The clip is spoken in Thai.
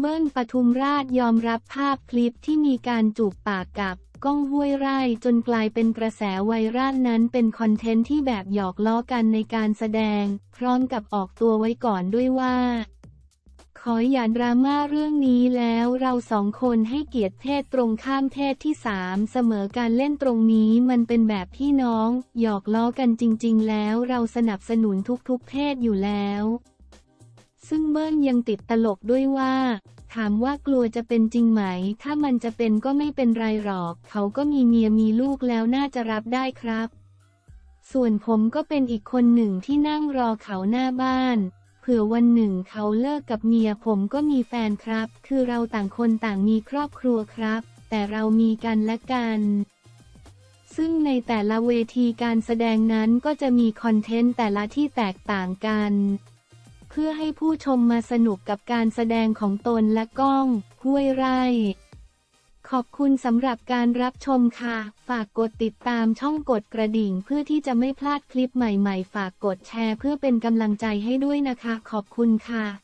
เบิ้ลปทุมราชยอมรับภาพคลิปที่มีการจูบปากกับก้องห้วยไร่จนกลายเป็นกระแสไวรัลนั้นเป็นคอนเทนต์ที่แบบหยอกล้อกันในการแสดง พร้อมกับออกตัวไว้ก่อนด้วยว่า ขออย่าดราม่าเรื่องนี้แล้วเราสองคนให้เกียรติเพศตรงข้ามเพศที่สามเสมอการเล่นตรงนี้มันเป็นแบบพี่น้อง หยอกล้อกันจริง ๆ แล้วเราสนับสนุนทุกๆ เพศอยู่แล้ว ซึ่งเบิ้ลยังติดตลกด้วยว่า ถามว่ากลัวจะเป็นจริงไหม ถ้ามันจะเป็นก็ไม่เป็นไรหรอก เขาก็มีเมียมีลูกแล้วน่าจะรับได้ครับ ส่วนผมก็เป็นอีกคนหนึ่งที่นั่งรอเขาหน้าบ้าน เผื่อวันหนึ่งเขาเลิกกับเมียผมก็มีแฟนครับ คือเราต่างคนต่างมีครอบครัวครับ แต่เรามีกันและกันซึ่งในแต่ละเวทีการแสดงนั้นก็จะมีคอนเทนต์แต่ละที่แตกต่างกัน พื่อให้ผู้ชมมาสนุกกับการแสดงของตนและก้องห้วยไร่ ขอบคุณสำหรับการรับชมค่ะ ฝากกดติดตามช่องกดกระดิ่งเพื่อที่จะไม่พลาดคลิปใหม่ๆ ฝากกดแชร์เพื่อเป็นกำลังใจให้ด้วยนะคะ ขอบคุณค่ะ